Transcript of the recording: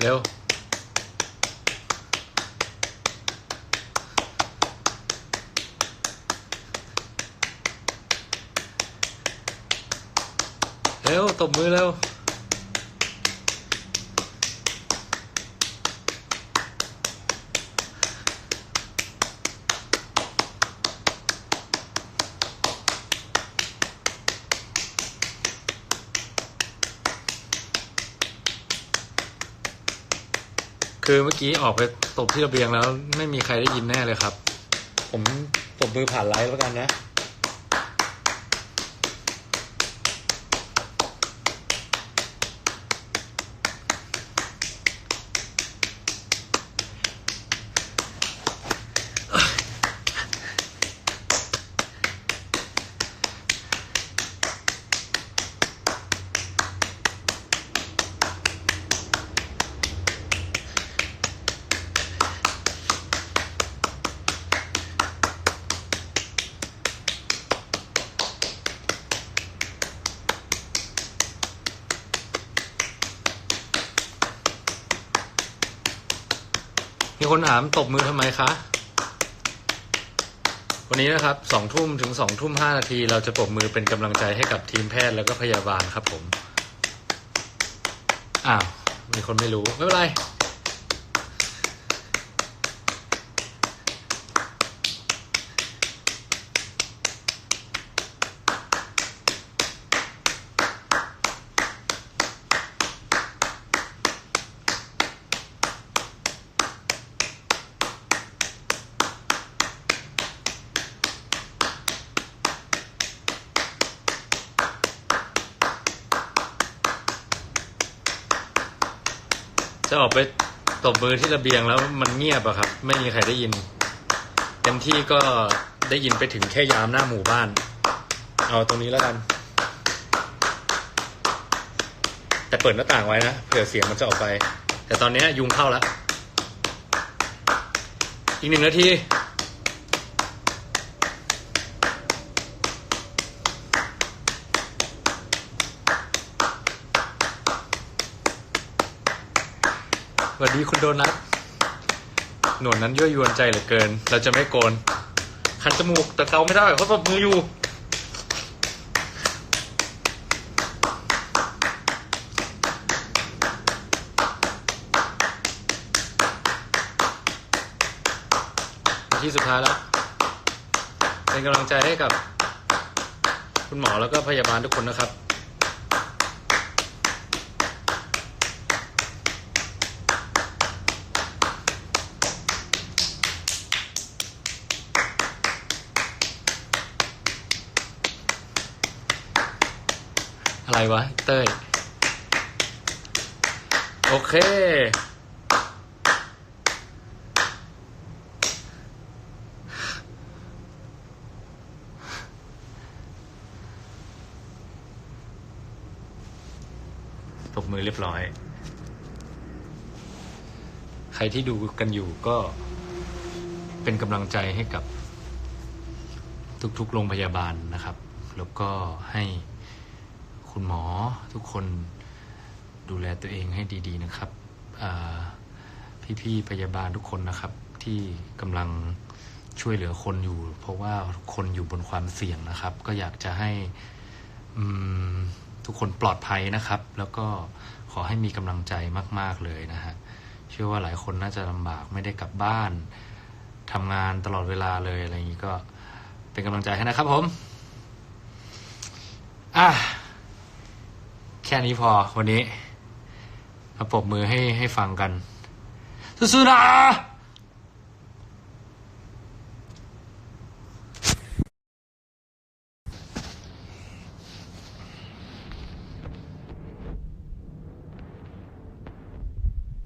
เร็ว เร็วตบมือเร็ว คือเมื่อกี้ออกไปตบที่ระเบียงแล้ว ไม่มีใครได้ยินแน่เลยครับ ผมตบมือผ่านไลฟ์แล้วกันนะ มีคนถามตบมือทำไมคะ วันนี้นะครับสองทุ่มถึงสองทุ่มห้านาที เราจะปรบมือเป็นกำลังใจให้กับทีมแพทย์แล้วก็พยาบาลครับผม อ้าว มีคนไม่รู้ ไม่เป็นไร จะออกไปตบมือที่ระเบียงแล้วมันเงียบอะครับ ไม่มีใครได้ยินเต็มที่ก็ได้ยินไปถึงแค่ยามหน้าหมู่บ้าน เอาตรงนี้แล้วกัน แต่เปิดหน้าต่างไว้นะเผื่อเสียงมันจะออกไป แต่ตอนนี้ยุงเข้าแล้วอีกหนึ่งนาที สวัสดีคุณโดนัทหนวดนั้นยั่วยวนใจเหลือเกิน เราจะไม่โกน คันจมูกแต่เกาไม่ได้เขาะตบมืออยู่นาที่สุดท้ายแล้ว เป็นกำลังใจให้กับ คุณหมอแล้วก็พยาบาลทุกคนนะครับ อะไรวะเต้ย โอเค ตบมือเรียบร้อย ใครที่ดูกันอยู่ก็เป็นกำลังใจให้กับทุกๆโรงพยาบาลนะครับ แล้วก็ให้ คุณหมอทุกคนดูแลตัวเองให้ดี ๆ นะครับ พี่ๆพยาบาลทุกคนนะครับ ที่กำลังช่วยเหลือคนอยู่ เพราะว่าคนอยู่บนความเสี่ยงนะครับ ก็อยากจะให้ทุกคนปลอดภัยนะครับ แล้วก็ขอให้มีกำลังใจมาก ๆเลยนะฮะเชื่อว่าหลายคนน่าจะลำบากไม่ได้กลับบ้านทำงานตลอดเวลาเลยอะไรอย่างนี้ก็เป็นกำลังใจให้นะครับผม อะ แค่นี้พอวันนี้มาปรบมือให้ให้ฟังกันสู้ๆนะ